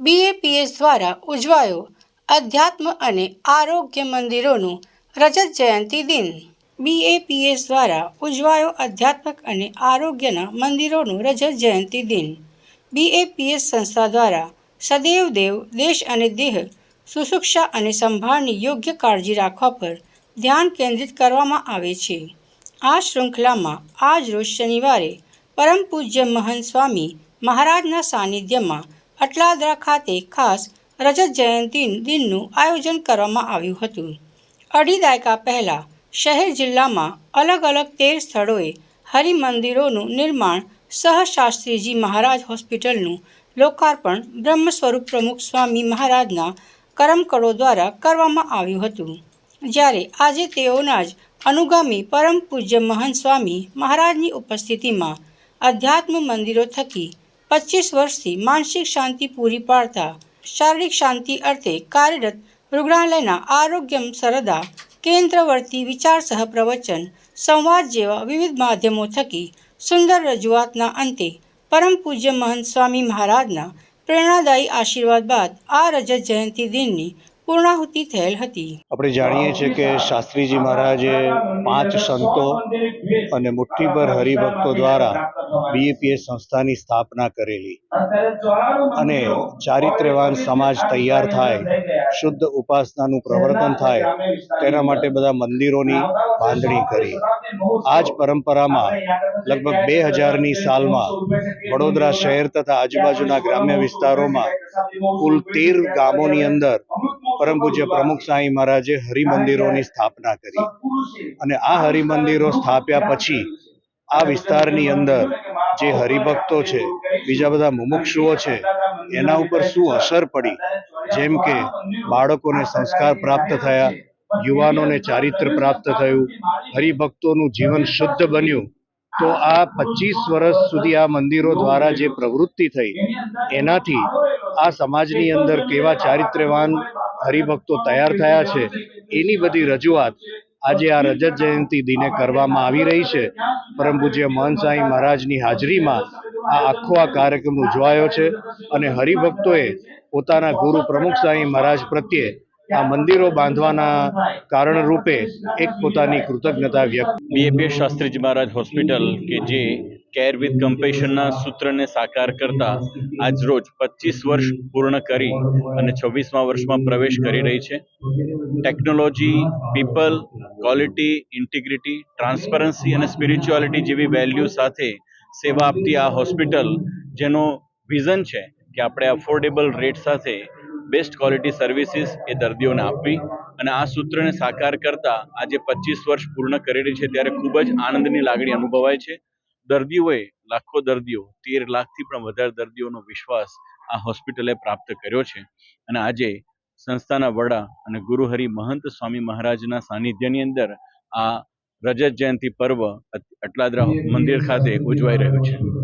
BAPS દ્વારા ઉજવાયો અધ્યાત્મ અને આરોગ્ય મંદિરોનું રજત જયંતિ દિન. બીએપીએસ દ્વારા ઉજવાયો અધ્યાત્મક અને આરોગ્યના મંદિરોનું રજત જયંતિ દિન. બીએપીએસ સંસ્થા દ્વારા સદૈવ દેવ, દેશ અને દેહ સુશુક્ષા અને સંભાળની યોગ્ય કાળજી રાખવા પર ધ્યાન કેન્દ્રિત કરવામાં આવે છે. આ શૃંખલામાં આજ રોજ શનિવારે પરમ પૂજ્ય મહંત સ્વામી મહારાજના સાનિધ્યમાં અટલાદરા ખાતે ખાસ રજત જયંતિ દિનનું આયોજન કરવામાં આવ્યું હતું. અઢી દાયકા પહેલાં શહેર જિલ્લામાં અલગ અલગ તેર સ્થળોએ હરિમંદિરોનું નિર્માણ સહશાસ્ત્રીજી મહારાજ હોસ્પિટલનું લોકાર્પણ બ્રહ્મ સ્વરૂપ પ્રમુખ સ્વામી મહારાજના કરમકળો દ્વારા કરવામાં આવ્યું હતું. જ્યારે આજે તેઓના જ અનુગામી પરમ પૂજ્ય મહંત સ્વામી મહારાજની ઉપસ્થિતિમાં અધ્યાત્મ મંદિરો થકી પચીસ વર્ષથી માનસિક શાંતિ પૂરી પાડતા શારીરિક શાંતિ અર્થે કાર્યરત રૂગ્ણાલયના આરોગ્યમ સરદા કેન્દ્રવર્તી વિચાર સહ પ્રવચન સંવાદ જેવા વિવિધ માધ્યમો થકી સુંદર રજૂઆતના અંતે પરમ પૂજ્ય મહંત સ્વામી મહારાજના પ્રેરણાદાયી આશીર્વાદ બાદ આ રજત જયંતિ દિનની પૂર્ણાહુતિ થયેલ હતી. આપણે જાણીએ છીએ કે શાસ્ત્રીજી મહારાજે પાંચ સંતો અને મુઠ્ઠીભર હરિભક્તો દ્વારા બીએપીએ સંસ્થાની સ્થાપના કરેલી. અને ચારિત્ર્યવાન સમાજ તૈયાર થાય, શુદ્ધ ઉપાસનાનું પ્રવર્તન થાય, તેના માટે બધા મંદિરોની બાંધણી કરી. આ જ પરંપરામાં લગભગ બે હજારની સાલમાં વડોદરા શહેર તથા આજુબાજુના ગ્રામ્ય વિસ્તારોમાં કુલ તેર ગામોની અંદર પરમ પૂજ્ય પ્રમુખ સાંઈ મહારાજે હરિમંદિરોની સ્થાપના કરી. અને આ હરિમંદિરો સ્થાપ્યા પછી આ વિસ્તારની અંદર જે હરિભક્તો છે, બીજા બધા મુમુક્ષુઓ છે, એના ઉપર શું અસર પડી? જેમ કે બાળકોને સંસ્કાર પ્રાપ્ત થયા, યુવાનોને ચારિત્ર પ્રાપ્ત થયું, હરિભક્તોનું જીવન શુદ્ધ બન્યું. તો આ પચીસ વર્ષ સુધી આ મંદિરો દ્વારા જે પ્રવૃત્તિ થઈ, એનાથી આ સમાજની અંદર કેવા ચારિત્ર્યવાન હરિભક્તો તૈયાર થયા છે. એની બધી રજૂઆત આજે આ રજત જયંતિ દિને કરવામાં આવી રહી છે. પરમ પૂજ્ય મહન સાંઈ મહારાજની હાજરીમાં આ આખો આ કાર્યક્રમ ઉજવાયો છે અને હરિભક્તોએ પોતાના ગુરુ પ્રમુખ સાંઈ મહારાજ પ્રત્યે આ મંદિરો બાંધવાના કારણ રૂપે એક પોતાની કૃતજ્ઞતા વ્યક્ત બીએપીએસ શાસ્ત્રીજી મહારાજ હોસ્પિટલ કે જે કેર વિથ કમ્પેશનના સૂત્રને સાકાર કરતા આજ રોજ પચીસ વર્ષ પૂર્ણ કરી અને છવ્વીસમા વર્ષમાં પ્રવેશ કરી રહી છે. Technology people quality integrity transparency અને સ્પિરિચ્યુઆલિટી જેવી વેલ્યુ સાથે સેવા આપતી આ હોસ્પિટલ જેનો વિઝન છે કે આપણે અફોર્ડેબલ રેટ સાથે બેસ્ટ ક્વોલિટી સર્વિસીસ એ દર્દીઓને આપવી અને આ સૂત્રને સાકાર કરતા આજે પચીસ વર્ષ પૂર્ણ કરી રહી છે. ત્યારે ખૂબ જ આનંદની લાગણી અનુભવાય છે. દર્દીઓએ લાખો દર્દીઓ, તેર લાખથી પણ વધારે દર્દીઓનો વિશ્વાસ આ હોસ્પિટલે પ્રાપ્ત કર્યો છે. અને આજે સંસ્થાના વડા અને ગુરુહરિ મહંત સ્વામી મહારાજના સાનિધ્યની અંદર આ રજત જયંતિ પર્વ અટલાદરા મંદિર ખાતે ઉજવાઈ રહ્યું છે.